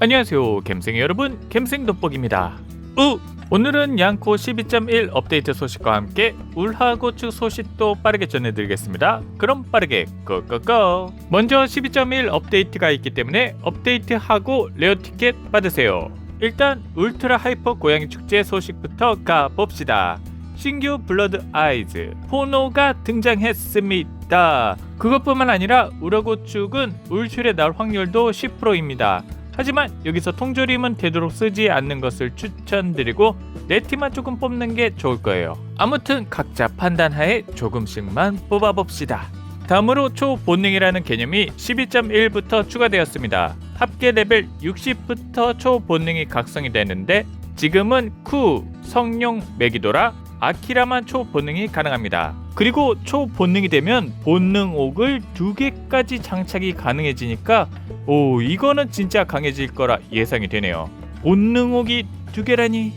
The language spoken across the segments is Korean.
안녕하세요 갬생 여러분. 갬생 돋보기입니다. 우! 오늘은 양코 12.1 업데이트 소식과 함께 울하고추 소식도 빠르게 전해드리겠습니다. 그럼 빠르게 고고고! 먼저 12.1 업데이트가 있기 때문에 업데이트하고 레어 티켓 받으세요. 일단 울트라 하이퍼 고양이 축제 소식부터 가봅시다 신규 블러드 아이즈 포노가 등장했습니다. 그것뿐만 아니라 우라고축은 울출에 나올 확률도 10%입니다. 하지만 여기서 통조림은 되도록 쓰지 않는 것을 추천드리고 네 팀만 조금 뽑는 게 좋을 거예요. 아무튼 각자 판단하에 조금씩만 뽑아봅시다. 다음으로 초본능이라는 개념이 12.1부터 추가되었습니다. 합계 레벨 60부터 초본능이 각성이 되는데 지금은 쿠, 성룡, 메기도라, 아키라만 초본능이 가능합니다. 그리고 초본능이 되면 본능 옥을 두 개까지 장착이 가능해지니까 오 이거는 진짜 강해질 거라 예상이 되네요. 본능 옥이 두 개라니.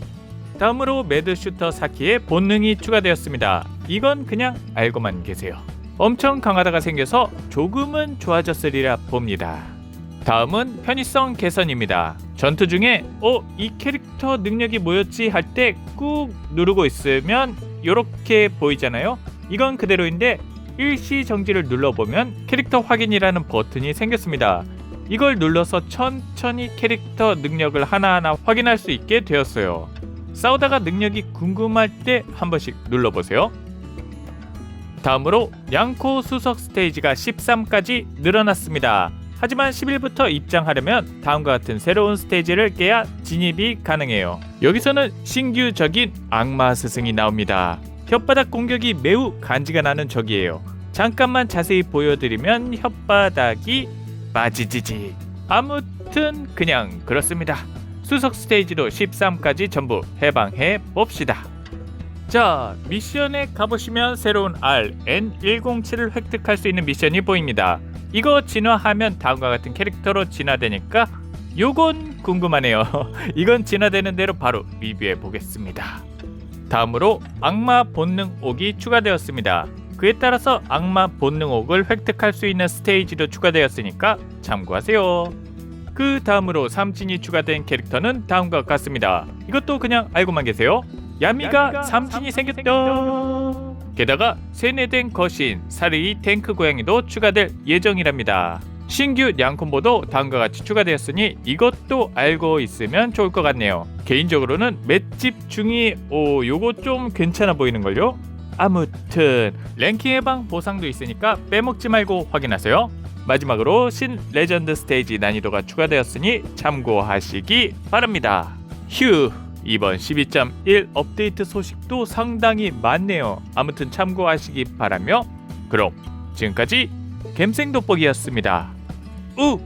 다음으로 매드슈터 사키의 본능이 추가되었습니다. 이건 그냥 알고만 계세요. 엄청 강하다가 생겨서 조금은 좋아졌으리라 봅니다. 다음은 편의성 개선입니다. 전투 중에 어 이 캐릭터 능력이 뭐였지 할 때 꾹 누르고 있으면 이렇게 보이잖아요. 이건 그대로인데 일시 정지를 눌러보면 캐릭터 확인이라는 버튼이 생겼습니다. 이걸 눌러서 천천히 캐릭터 능력을 하나하나 확인할 수 있게 되었어요. 싸우다가 능력이 궁금할 때 한 번씩 눌러보세요. 다음으로 양코 수석 스테이지가 13까지 늘어났습니다. 하지만 10일부터 입장하려면 다음과 같은 새로운 스테이지를 깨야 진입이 가능해요. 여기서는 신규적인 악마 스승이 나옵니다. 혓바닥 공격이 매우 간지가 나는 적이에요. 잠깐만 자세히 보여드리면 혓바닥이 빠지지지. 아무튼 그냥 그렇습니다. 수석 스테이지도 13까지 전부 해방해 봅시다. 자, 미션에 가보시면 새로운 RN107을 획득할 수 있는 미션이 보입니다. 이거 진화하면 다음과 같은 캐릭터로 진화되니까 요건 궁금하네요. 이건 진화되는 대로 바로 리뷰해 보겠습니다. 다음으로 악마 본능 옥이 추가되었습니다. 그에 따라서 악마 본능 옥을 획득할 수 있는 스테이지도 추가되었으니까 참고하세요. 그 다음으로 삼진이 추가된 캐릭터는 다음과 같습니다. 이것도 그냥 알고만 계세요. 야미가 삼진이 생겼다. 게다가 세뇌된 거신 사르이 탱크 고양이도 추가될 예정이랍니다. 신규 양콤보도 다음과 같이 추가되었으니 이것도 알고 있으면 좋을 것 같네요. 개인적으로는 맷집 중이 오 요거 좀 괜찮아 보이는걸요? 아무튼 랭킹 해방 보상도 있으니까 빼먹지 말고 확인하세요. 마지막으로 신 레전드 스테이지 난이도가 추가되었으니 참고하시기 바랍니다. 휴 이번 12.1 업데이트 소식도 상당히 많네요. 아무튼 참고하시기 바라며 그럼 지금까지 갬생 돋보기였습니다. 우!